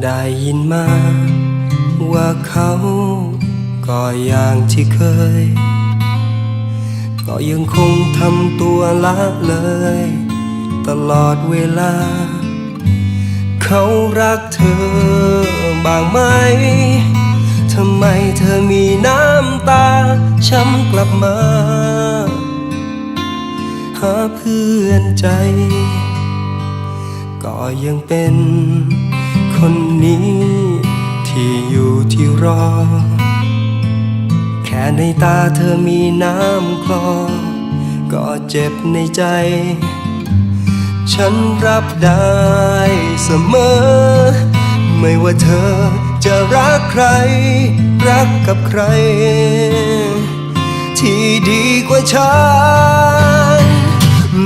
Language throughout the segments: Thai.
ได้ยินมา ว่าเขาก็อย่างที่เคย ก็ยังคงทำตัวละเลย ตลอดเวลา เขารักเธอบ้างไหมทำไมเธอมีน้ำตา ช้ำกลับมา หาเพื่อนใจ ก็ยังเป็น คนนี้ที่อยู่ที่รอ แค่ในตาเธอมีน้ำคลอ ก็เจ็บในใจ ฉันรับได้เสมอ ไม่ว่าเธอจะรักใคร รักกับใคร ที่ดีกว่าฉัน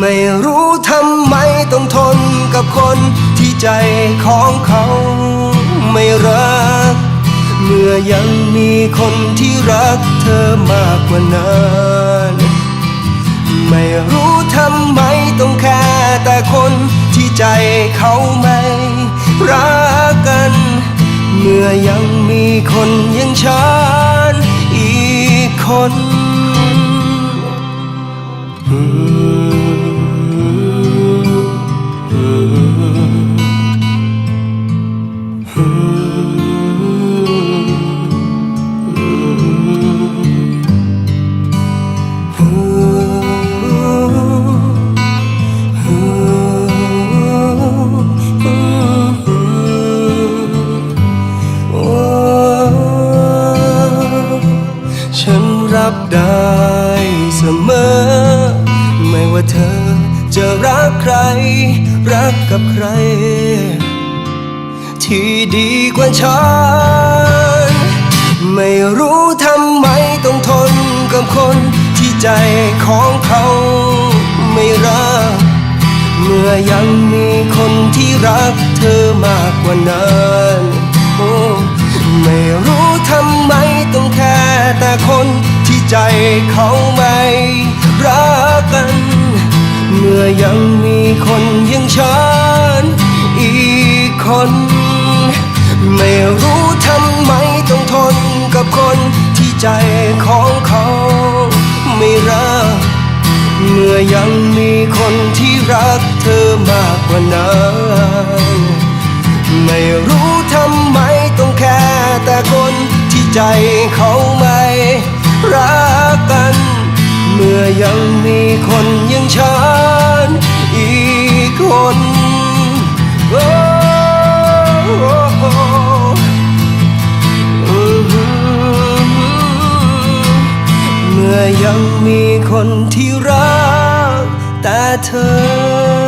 ไม่รู้ทำไมต้องทนกับคนที่ใจของเขา อยังมีคนที่รักเธอมากกว่านั้นไม่รู้ทำไมต้องแค่แต่คนที่ใจเขาไม่รักกัน เมื่อยังมีคนอยังฉันอีกคน ได้เสมอ ไม่ว่าเธอจะรักใคร รักกับใคร ที่ดีกว่าฉัน ไม่รู้ทำไมต้องทนกับคนที่ใจของเขาไม่รัก เมื่อยังมีคนที่รักเธอมากกว่านั้น ไม่รู้ทำไมต้องแค่แต่คน ใจเขาไม่รักกัน เมื่อยังมีคนยังฉันอีกคน ไม่รู้ทำไมต้องทนกับคนที่ใจของเขาไม่รัก เมื่อยังมีคนที่รักเธอมากกว่านั้น ไม่รู้ทำไม ยังมีคนอยังฉันอีกคนโอ้เมื่อยังมีคนที่รักแต่เธอ